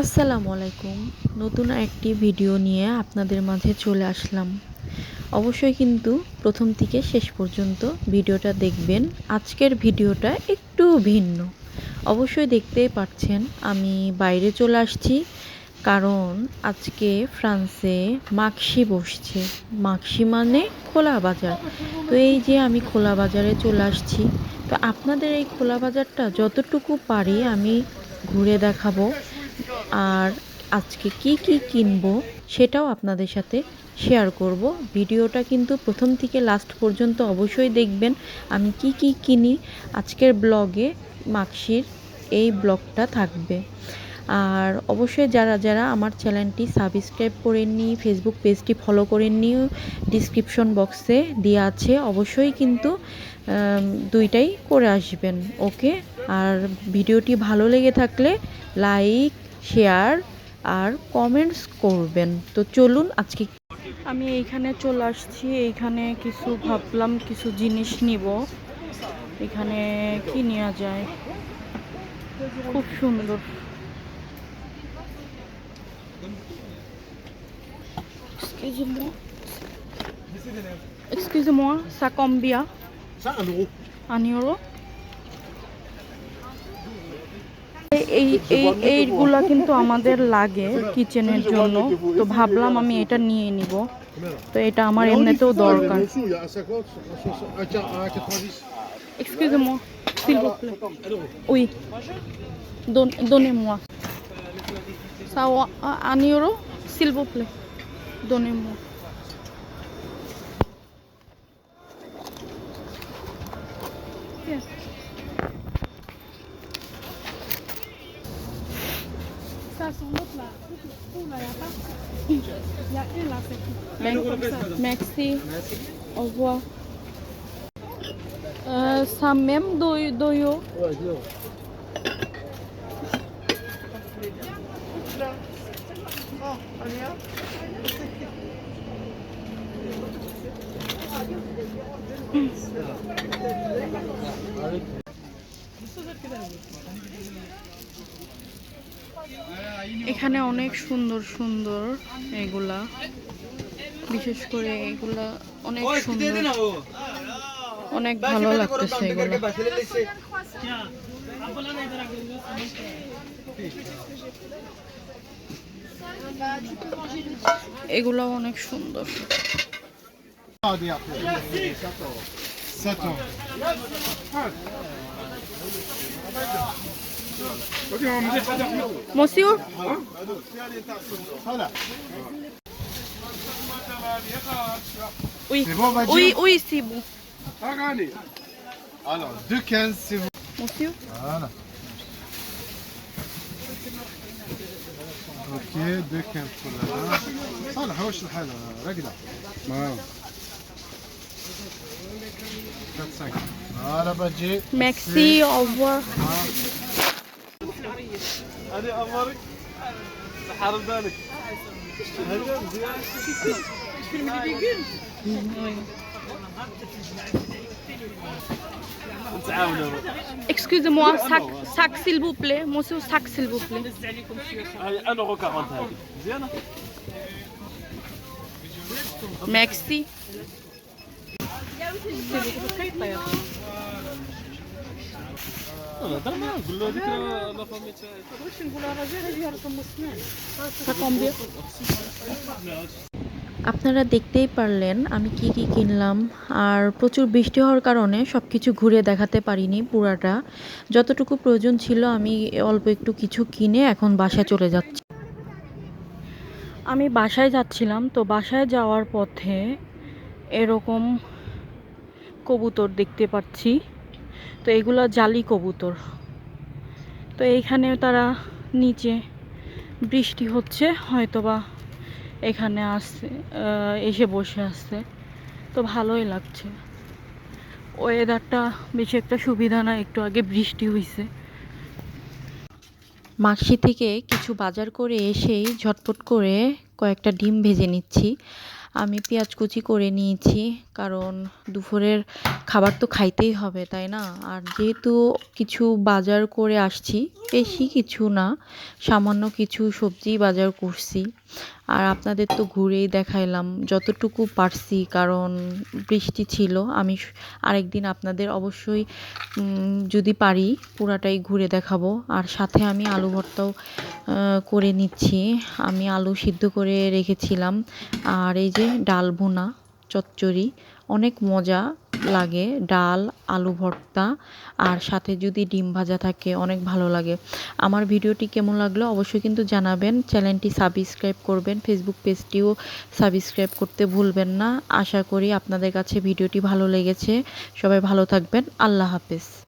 আসসালামু আলাইকুম। নতুন একটি ভিডিও নিয়ে আপনাদের মাঝে চলে আসলাম। অবশ্যই কিন্তু প্রথম থেকে শেষ পর্যন্ত ভিডিওটা দেখবেন। আজকের ভিডিওটা একটু ভিন্ন। অবশ্যই দেখতেই পাচ্ছেন, আমি বাইরে চলে আসছি কারণ আজকে ফ্রান্সে মাকসি বসছে। মাকসি মানে খোলা বাজার। তো এই যে আমি খোলা বাজারে চলে আসছি, তো আপনাদের এই খোলা বাজারটা যতটুকু পারি আমি ঘুরে দেখাবো। আর আজকে কি কি কিনবো সেটাও আপনাদের সাথে শেয়ার করব। ভিডিওটা কিন্তু প্রথম থেকে লাস্ট পর্যন্ত অবশ্যই দেখবেন আমি কি কি কিনি। আজকের ব্লগে মাকসির এই ব্লগটা থাকবে। আর অবশ্যই যারা যারা আমার চ্যানেলটি সাবস্ক্রাইব করেননি ফেসবুক পেজটি ফলো করেননি ডিসক্রিপশন বক্সে দেওয়া আছে, অবশ্যই কিন্তু দুইটাই করে আসবেন ওকে আর ভিডিওটি ভালো লেগে থাকলে লাইক শেয়ার আর কমেন্টস করবেন। তো চলুন আজকে আমি এইখানে চলে আসছি এইখানে কিছু ভাবলাম কিছু জিনিস নিব। এখানে কি নেওয়া যায়? খুব সুন্দর। Excusez-moi. Excusez-moi, ça combien Ça, un euro. Un euro তো এই এই, এইগুলা কিন্তু আমাদের লাগে কিচেনের জন্য। তো ভাবলাম আমি এটা নিয়ে নিব। তো এটা আমার এমনিতেও দরকার। আনিওরো সিলভ প্লে দোনে মুয়া। faire sur l'autre, là. Ouvre Merci. Au revoir. Ee, sen mem doy doyu. এখানে অনেক সুন্দর সুন্দর এগুলা। বিশেষ করে এগুলা অনেক সুন্দর। অনেক ভালো লাগতেছে এগুলো। এগুলো অনেক সুন্দর। Monsieur. Oui, oui, oui, c'est bon. Alors, 2,15 c'est vous. Monsieur. Voilà. اوكي دوك كان صالح واش Voilà, راقده Merci, au revoir. أنا أمرك. حارب بالك هذا مزيان إيش فيلم اللي بيقل نتعاونوا اكسكوز موا ساك ساك سيل بو بلي موسيو ساك سيل بو بلي نزت عليكم شوية 1 اورو 40 هذه مزيانه ميرسي هضر معاه قول له هذيك لا فامي Ça combien? আপনারা দেখতেই পারলেন আমি কি কি কিনলাম আর প্রচুর বৃষ্টি হওয়ার কারণে সব কিছু ঘুরে দেখাতে পারিনি পুরাটা যতটুকু প্রয়োজন ছিল আমি অল্প একটু কিছু কিনে এখন বাসায় চলে যাচ্ছি আমি বাসায় যাচ্ছিলাম তো বাসায় যাওয়ার পথে এরকম কবুতর দেখতে পাচ্ছি তো এগুলো জালি কবুতর। তো এইখানে তারা নিচে বৃষ্টি হচ্ছে, হয়তোবা এখানে আসছে এসে বসে আসছে। তো ভালোই লাগছে। ওয়েদারটা বেশি একটা সুবিধা না, একটু আগে বৃষ্টি হয়েছে মাক্সি থেকে কিছু বাজার করে এসেই ঝটপট করে কয়েকটা ডিম ভেজে নিচ্ছি। আমি পেঁয়াজ কুচি করে নিয়েছি, কারণ দুপুরের খাবার তো খাইতেই হবে, তাই না? আর যেহেতু কিছু বাজার করে আসছি, বেশি কিছু না, সামান্য কিছু সবজি বাজার করছি। আর আপনাদের তো ঘুরেই দেখাইলাম, যতটুকু পারছি, কারণ বৃষ্টি ছিল, আমি আরেকদিন আপনাদের অবশ্যই যদি পারি পুরাটাই ঘুরে দেখাবো। আর সাথে আমি আলু ভর্তাও করে নিচ্ছি, আমি আলু সিদ্ধ করে রেখেছিলাম। আর এই যে ডাল ভুনা, চচ্চড়ি, অনেক মজা লাগে, ডাল, আলু ভর্তা, আর সাথে যদি ডিম ভাজা থাকে, অনেক ভালো লাগে। আমার ভিডিওটি কেমন লাগল অবশ্যই কিন্তু জানাবেন। চ্যানেলটি সাবস্ক্রাইব করবেন ফেসবুক পেজটিও সাবস্ক্রাইব করতে ভুলবেন না। আশা করি আপনাদের কাছে ভিডিওটি ভালো লেগেছে। সবাই ভালো থাকবেন। আল্লাহ হাফেজ।